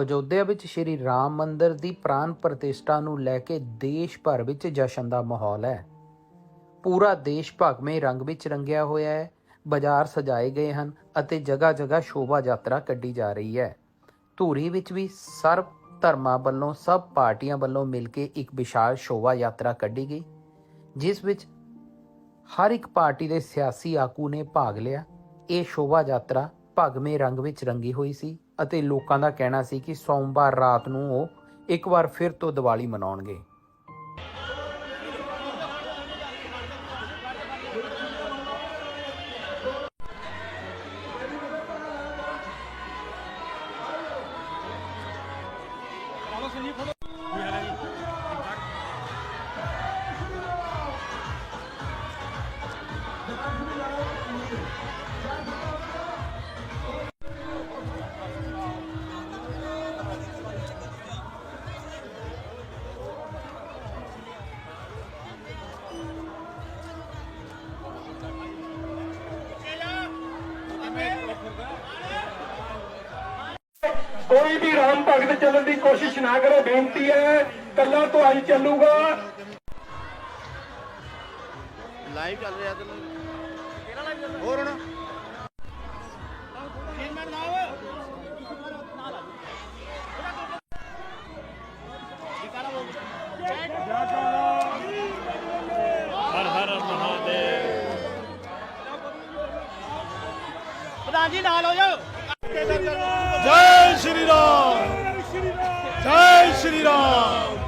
ਅਯੋਧਿਆ ਵਿੱਚ ਸ਼੍ਰੀ ਰਾਮ ਮੰਦਿਰ ਦੀ ਪ੍ਰਾਨ ਪ੍ਰਤਿਸ਼ਠਾ ਨੂੰ ਲੈ ਕੇ ਦੇਸ਼ ਭਰ ਵਿੱਚ ਜਸ਼ਨ ਦਾ ਮਾਹੌਲ ਹੈ। ਪੂਰਾ ਦੇਸ਼ ਭਗਵੇਂ ਰੰਗ ਵਿੱਚ ਰੰਗਿਆ ਹੋਇਆ ਹੈ, ਬਾਜ਼ਾਰ ਸਜਾਏ ਗਏ ਹਨ ਅਤੇ ਜਗ੍ਹਾ ਜਗ੍ਹਾ ਸ਼ੋਭਾ ਯਾਤਰਾ ਕੱਢੀ ਜਾ ਰਹੀ ਹੈ। ਧੂਰੀ ਵਿੱਚ ਵੀ ਸਰਬ ਧਰਮਾਂ ਵੱਲੋਂ ਸਭ ਪਾਰਟੀਆਂ ਵੱਲੋਂ ਮਿਲ ਕੇ ਇੱਕ ਵਿਸ਼ਾਲ ਸ਼ੋਭਾ ਯਾਤਰਾ ਕੱਢੀ ਗਈ, ਜਿਸ ਵਿੱਚ ਹਰ ਇੱਕ ਪਾਰਟੀ ਦੇ ਸਿਆਸੀ ਆਗੂ ਨੇ ਭਾਗ ਲਿਆ। ਇਹ ਸ਼ੋਭਾ ਯਾਤਰਾ ਭਗਵੇਂ ਰੰਗ ਵਿੱਚ ਰੰਗੀ ਹੋਈ ਸੀ। ਅਤੇ ਲੋਕਾਂ ਦਾ ਕਹਿਣਾ ਸੀ ਕਿ ਸੋਮਵਾਰ ਰਾਤ ਨੂੰ ਉਹ ਇੱਕ ਵਾਰ ਫਿਰ ਤੋਂ ਦੀਵਾਲੀ ਮਨਾਉਣਗੇ। ਕੋਈ ਵੀ ਰਾਮ ਭਗਤ ਚੱਲਣ ਦੀ ਕੋਸ਼ਿਸ਼ ਨਾ ਕਰੇ ਬੇਨਤੀ ਹੈ ਕੱਲਾ ਤੁਹਾਈ ਚੱਲੂਗਾ। ਲਾਈਵ ਚੱਲ ਰਿਹਾ ਤੇ ਕਿਹੜਾ ਲਾਈਵ ਚੱਲ ਰਿਹਾ? ਹੋਰ ਹੁਣ। ਪ੍ਰਧਾਨ ਜੀ ਨਾਲ ਹੋ ਜਾਓ। ਜੈ ਸ਼੍ਰੀ ਰਾਮ ਗੂੰਜੇਗਾ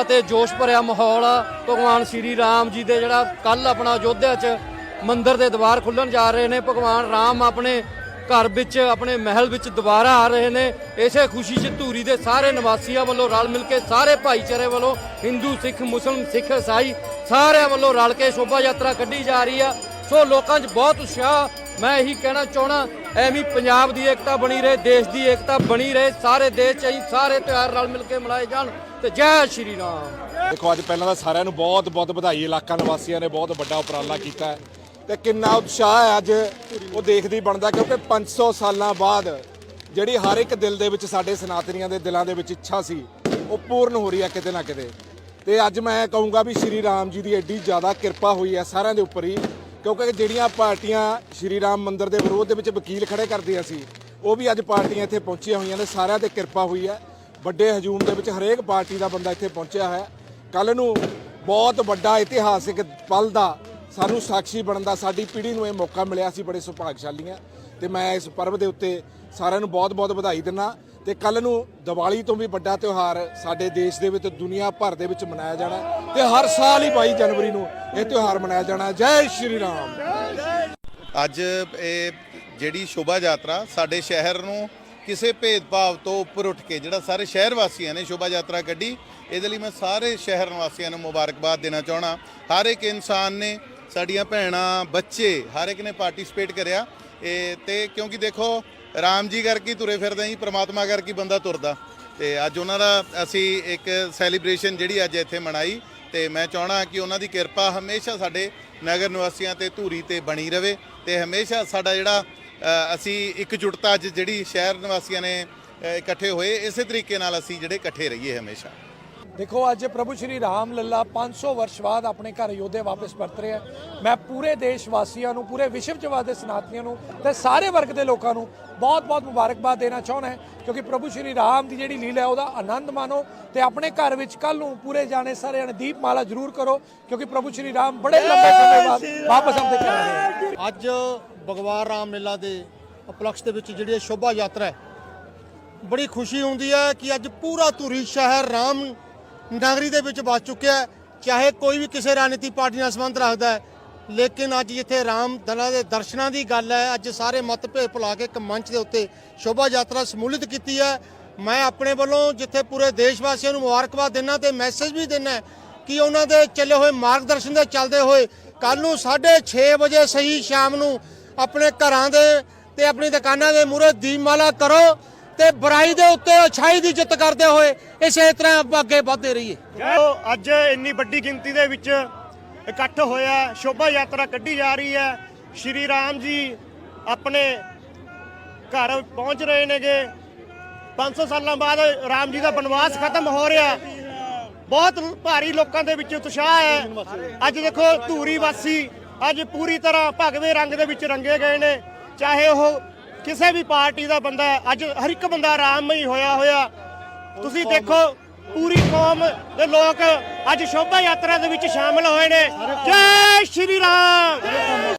ਅਤੇ ਜੋਸ਼ ਭਰਿਆ ਮਾਹੌਲ ਆ। ਭਗਵਾਨ ਸ਼੍ਰੀ ਰਾਮ ਜੀ ਦੇ ਜਿਹੜਾ ਕੱਲ ਆਪਣਾ ਅਯੋਧਿਆ 'ਚ ਮੰਦਿਰ ਦੇ ਦਵਾਰ ਖੁੱਲਣ ਜਾ ਰਹੇ ਨੇ। ਭਗਵਾਨ ਰਾਮ ਆਪਣੇ ਘਰ ਵਿੱਚ, ਆਪਣੇ ਮਹਿਲ ਵਿੱਚ ਦੁਬਾਰਾ ਆ ਰਹੇ ਨੇ। ਇਸੇ ਖੁਸ਼ੀ 'ਚ ਧੂਰੀ ਦੇ ਸਾਰੇ ਨਿਵਾਸੀਆਂ ਵੱਲੋਂ ਰਲ ਮਿਲ ਕੇ, ਸਾਰੇ ਭਾਈਚਾਰੇ ਵੱਲੋਂ ਹਿੰਦੂ, ਸਿੱਖ, ਮੁਸਲਮ, ਸਿੱਖ ਇਸਾਈ ਸਾਰਿਆਂ ਵੱਲੋਂ ਰਲ ਕੇ ਸ਼ੋਭਾ ਯਾਤਰਾ ਕੱਢੀ ਜਾ ਰਹੀ ਆ। ਸੋ ਲੋਕਾਂ 'ਚ ਬਹੁਤ ਉਤਸ਼ਾਹ। ਮੈਂ ਇਹੀ ਕਹਿਣਾ ਚਾਹਣਾ ਐਵੇਂ ਪੰਜਾਬ ਦੀ ਏਕਤਾ ਬਣੀ ਰਹੇ, ਦੇਸ਼ ਦੀ ਏਕਤਾ ਬਣੀ ਰਹੇ, ਸਾਰੇ ਦੇਸ਼ 'ਚ ਹੀ ਸਾਰੇ ਤਿਉਹਾਰ ਰਲ ਮਿਲ ਕੇ ਮਨਾਏ ਜਾਣ ਤੇ ਜੈ ਸ਼੍ਰੀ ਰਾਮ। ਦੇਖੋ, ਅੱਜ ਪਹਿਲਾਂ ਤਾਂ ਸਾਰਿਆਂ ਨੂੰ ਬਹੁਤ ਬਹੁਤ ਵਧਾਈ, ਇਲਾਕਾ ਨਿਵਾਸੀਆਂ ਨੇ ਬਹੁਤ ਵੱਡਾ ਉਪਰਾਲਾ ਕੀਤਾ ਹੈ। ਤੇ ਕਿੰਨਾ ਉਤਸ਼ਾਹ ਹੈ ਅੱਜ ਉਹ ਦੇਖਦੀ ਬਣਦਾ, ਕਿਉਂਕਿ 500 ਸਾਲਾਂ ਬਾਅਦ ਜਿਹੜੀ ਹਰ ਇੱਕ ਦਿਲ ਦੇ ਵਿੱਚ ਸਾਡੇ ਸਨਾਤਨੀਆਂ ਦੇ ਦਿਲਾਂ ਦੇ ਵਿੱਚ ਇੱਛਾ ਸੀ, ਉਹ ਪੂਰਨ ਹੋ ਰਹੀ ਹੈ ਕਿਤੇ ਨਾ ਕਿਤੇ। ਤੇ ਅੱਜ ਮੈਂ ਕਹੂੰਗਾ ਵੀ ਸ਼੍ਰੀ ਰਾਮ ਜੀ ਦੀ ਐਡੀ ਜ਼ਿਆਦਾ ਕਿਰਪਾ ਹੋਈ ਹੈ ਸਾਰਿਆਂ ਦੇ ਉੱਪਰ ਹੀ ਕਿਉਂਕਿ ਜਿਹੜੀਆਂ ਪਾਰਟੀਆਂ ਸ਼੍ਰੀ ਰਾਮ ਮੰਦਿਰ ਦੇ ਵਿਰੋਧ ਦੇ ਵਿੱਚ ਵਕੀਲ ਖੜੇ ਕਰਦੀਆਂ ਸੀ, ਉਹ ਵੀ ਅੱਜ ਪਾਰਟੀਆਂ ਇੱਥੇ ਪਹੁੰਚੀਆਂ ਹੋਈਆਂ ਨੇ, ਸਾਰਿਆਂ ਤੇ ਕਿਰਪਾ ਹੋਈ ਹੈ। ਵੱਡੇ ਹਜੂਮ ਦੇ ਵਿੱਚ ਹਰੇਕ ਪਾਰਟੀ ਦਾ ਬੰਦਾ ਇੱਥੇ ਪਹੁੰਚਿਆ ਹੈ। ਕੱਲ ਨੂੰ ਬਹੁਤ ਵੱਡਾ ਇਤਿਹਾਸਿਕ ਪਲ ਦਾ ਸਾਨੂੰ ਸਾਖੀ ਬਣਨ ਦਾ, ਸਾਡੀ ਪੀੜ੍ਹੀ ਨੂੰ ਇਹ ਮੌਕਾ ਮਿਲਿਆ ਸੀ, ਬੜੇ ਸੁਭਾਗਸ਼ਾਲੀ ਹਾਂ। ਤੇ ਮੈਂ ਇਸ ਪਰਬ ਦੇ ਉੱਤੇ ਸਾਰਿਆਂ ਨੂੰ ਬਹੁਤ-ਬਹੁਤ ਵਧਾਈ ਦਿੰਦਾ ਤੇ ਕੱਲ ਨੂੰ ਦੀਵਾਲੀ ਤੋਂ ਵੀ ਵੱਡਾ ਤਿਉਹਾਰ ਸਾਡੇ ਦੇਸ਼ ਦੇ ਵਿੱਚ, ਦੁਨੀਆ ਭਰ ਦੇ ਵਿੱਚ ਮਨਾਇਆ ਜਾਣਾ ਤੇ ਹਰ ਸਾਲ ਹੀ 22 ਜਨਵਰੀ ਨੂੰ ਇਹ ਤਿਉਹਾਰ ਮਨਾਇਆ ਜਾਣਾ। ਜੈ ਸ਼੍ਰੀ ਰਾਮ। ਅੱਜ ਇਹ ਜਿਹੜੀ ਸ਼ੋਭਾ ਯਾਤਰਾ ਸਾਡੇ ਸ਼ਹਿਰ ਨੂੰ ਕਿਸੇ ਭੇਦਭਾਵ ਤੋਂ ਉੱਪਰ ਉੱਠ ਕੇ, ਜਿਹੜਾ ਸਾਰੇ ਸ਼ਹਿਰ ਵਾਸੀਆਂ ਨੇ ਸ਼ੋਭਾ ਯਾਤਰਾ ਕੱਢੀ, ਇਹਦੇ ਲਈ ਮੈਂ ਸਾਰੇ ਸ਼ਹਿਰ ਨਿਵਾਸੀਆਂ ਨੂੰ ਮੁਬਾਰਕਬਾਦ ਦੇਣਾ ਚਾਹਣਾ ਹਰ ਇੱਕ ਇਨਸਾਨ ਨੇ ਸਾਡੀਆਂ ਭੈਣਾਂ, ਬੱਚੇ, ਹਰ ਇੱਕ ਨੇ ਪਾਰਟਿਸਿਪੇਟ ਕਰਿਆ। ਇਹ ਤੇ ਕਿਉਂਕਿ ਦੇਖੋ, ਰਾਮ ਜੀ ਕਰਕੇ ਤੁਰੇ ਫਿਰਦੇ ਜੀ ਪ੍ਰਮਾਤਮਾ ਕਰਕੇ ਬੰਦਾ ਤੁਰਦਾ। ਤੇ ਅੱਜ ਉਹਨਾਂ ਦਾ ਅਸੀਂ ਇੱਕ ਸੈਲੀਬ੍ਰੇਸ਼ਨ ਜਿਹੜੀ ਅੱਜ ਇੱਥੇ ਮਨਾਈ। ਤੇ ਮੈਂ ਚਾਹਣਾ ਕਿ ਉਹਨਾਂ ਦੀ ਕਿਰਪਾ ਹਮੇਸ਼ਾ ਸਾਡੇ ਨਗਰ ਨਿਵਾਸੀਆਂ ਤੇ ਧੂਰੀ ਤੇ ਬਣੀ ਰਵੇ ਤੇ ਹਮੇਸ਼ਾ ਸਾਡਾ ਜਿਹੜਾ ਅਸੀਂ ਇਕਜੁੱਟਤਾ ਅੱਜ ਜਿਹੜੀ ਸ਼ਹਿਰ ਨਿਵਾਸੀਆਂ ਨੇ ਇਕੱਠੇ ਹੋਏ, ਇਸੇ ਤਰੀਕੇ ਨਾਲ ਅਸੀਂ ਜਿਹੜੇ ਇਕੱਠੇ ਰਹੀਏ ਹਮੇਸ਼ਾ। ਦੇਖੋ ਅੱਜ ਪ੍ਰਭੂ ਸ਼੍ਰੀ ਰਾਮ ਲੱਲਾ 500 ਵਰਸ਼ ਬਾਅਦ ਆਪਣੇ ਘਰ ਯੋਧੇ ਵਾਪਸ ਪਰਤ ਰਿਹਾ ਮੈਂ ਪੂਰੇ ਦੇਸ਼ ਵਾਸੀਆਂ ਨੂੰ ਪੂਰੇ ਵਿਸ਼ਵ ਚ ਵਸਦੇ ਸਨਾਤਨੀਆਂ ਨੂੰ ਤੇ ਸਾਰੇ ਵਰਗ ਦੇ ਲੋਕਾਂ ਨੂੰ ਬਹੁਤ-ਬਹੁਤ ਮੁਬਾਰਕਬਾਦ ਦੇਣਾ ਚਾਹੁੰਦਾ ਹਾਂ ਕਿਉਂਕਿ ਪ੍ਰਭੂ ਸ਼੍ਰੀ ਰਾਮ ਦੀ ਜਿਹੜੀ ਲੀਲਾ ਹੈ ਉਹਦਾ ਆਨੰਦ ਮਾਣੋ ਤੇ ਆਪਣੇ ਘਰ ਵਿੱਚ ਕੱਲ ਨੂੰ ਪੂਰੇ ਜਾਣੇ ਸਾਰੇ ਜਣੇ ਦੀਪਮਾਲਾ ਜ਼ਰੂਰ ਕਰੋ ਕਿਉਂਕਿ ਪ੍ਰਭੂ ਸ਼੍ਰੀ ਰਾਮ ਬੜੇ ਲੰਬੇ ਸਮੇਂ ਬਾਅਦ ਵਾਪਸ ਘਰ ਆਏ ਹਨ ਅੱਜ ਭਗਵਾਨ ਰਾਮਲੀਲਾ ਦੇ ਉਪਲਕਸ਼ ਦੇ ਵਿੱਚ ਜਿਹੜੀ ਸ਼ੋਭਾ ਯਾਤਰਾ ਹੈ ਬੜੀ ਖੁਸ਼ੀ ਹੁੰਦੀ ਹੈ ਕਿ ਅੱਜ ਪੂਰਾ ਧੂਰੀ ਸ਼ਹਿਰ ਰਾਮ ਨਗਰੀ ਦੇ ਵਿੱਚ ਵੱਸ ਚੁੱਕਿਆ ਹੈ। ਚਾਹੇ ਕੋਈ ਵੀ ਕਿਸੇ ਰਾਜਨੀਤੀ ਪਾਰਟੀ ਨਾਲ ਸੰਬੰਧ ਰੱਖਦਾ ਹੈ, ਲੇਕਿਨ ਅੱਜ ਜਿੱਥੇ ਰਾਮ ਦਲਾ ਦੇ ਦਰਸ਼ਨਾਂ ਦੀ ਗੱਲ ਹੈ, ਅੱਜ ਸਾਰੇ ਮਤਭੇਦ ਭੁਲਾ ਕੇ ਇੱਕ ਮੰਚ ਦੇ ਉੱਤੇ ਸ਼ੋਭਾ ਯਾਤਰਾ ਸਮੂਲਿਤ ਕੀਤੀ ਹੈ। ਮੈਂ ਆਪਣੇ ਵੱਲੋਂ ਜਿੱਥੇ ਪੂਰੇ ਦੇਸ਼ ਵਾਸੀਆਂ ਨੂੰ ਮੁਬਾਰਕਬਾਦ ਦਿੰਦਾ ਤੇ ਮੈਸੇਜ ਵੀ ਦਿੰਦਾ ਕਿ ਉਹਨਾਂ ਦੇ ਚੱਲੇ ਹੋਏ ਮਾਰਗਦਰਸ਼ਨ ਦੇ ਚੱਲਦੇ ਹੋਏ ਕੱਲ ਨੂੰ 6:30 ਵਜੇ ਸਹੀ ਸ਼ਾਮ ਨੂੰ ਆਪਣੇ ਘਰਾਂ ਦੇ ਤੇ ਆਪਣੀ ਦੁਕਾਨਾਂ ਦੇ ਮੂਹਰੇ ਦੀਪਮਾਲਾ ਕਰੋ ਤੇ ਬੁਰਾਈ ਦੇ ਉੱਤੇ ਅਛਾਈ ਦੀ ਜਿੱਤ ਕਰਦੇ ਹੋਏ ਇਸੇ ਤਰ੍ਹਾਂ ਆਪਾਂ ਅੱਗੇ ਵਧਦੇ ਰਹੀਏ। ਜੋ ਅੱਜ ਇੰਨੀ ਵੱਡੀ ਗਿਣਤੀ ਦੇ ਵਿੱਚ ਇਕੱਠ ਹੋਇਆ ਸ਼ੋਭਾ ਯਾਤਰਾ ਕੱਢੀ ਜਾ ਰਹੀ ਹੈ। ਸ਼੍ਰੀ ਰਾਮ ਜੀ ਆਪਣੇ ਘਰ ਪਹੁੰਚ ਰਹੇ ਨੇਗੇ। 500 ਸਾਲਾਂ ਬਾਅਦ ਰਾਮ ਜੀ ਦਾ ਬਨਵਾਸ ਖਤਮ ਹੋ ਰਿਹਾ। ਬਹੁਤ ਭਾਰੀ ਲੋਕਾਂ ਦੇ ਵਿੱਚ ਉਤਸ਼ਾਹ ਹੈ। ਅੱਜ ਦੇਖੋ ਧੂਰੀ ਵਾਸੀ ਅੱਜ ਪੂਰੀ ਤਰ੍ਹਾਂ ਭਗਵੇਂ ਰੰਗ ਦੇ ਵਿੱਚ ਰੰਗੇ ਗਏ ਨੇ। ਚਾਹੇ ਉਹ ਕਿਸੇ ਵੀ ਪਾਰਟੀ ਦਾ ਬੰਦਾ ਅੱਜ ਹਰ ਇੱਕ ਬੰਦਾ ਆਰਾਮ ਹੀ ਹੋਇਆ ਹੋਇਆ ਤੁਸੀਂ ਦੇਖੋ, ਪੂਰੀ ਕੌਮ ਦੇ ਲੋਕ ਅੱਜ ਸ਼ੋਭਾ ਯਾਤਰਾ ਦੇ ਵਿੱਚ ਸ਼ਾਮਲ ਹੋਏ ਨੇ। ਜੈ ਸ਼੍ਰੀ ਰਾਮ!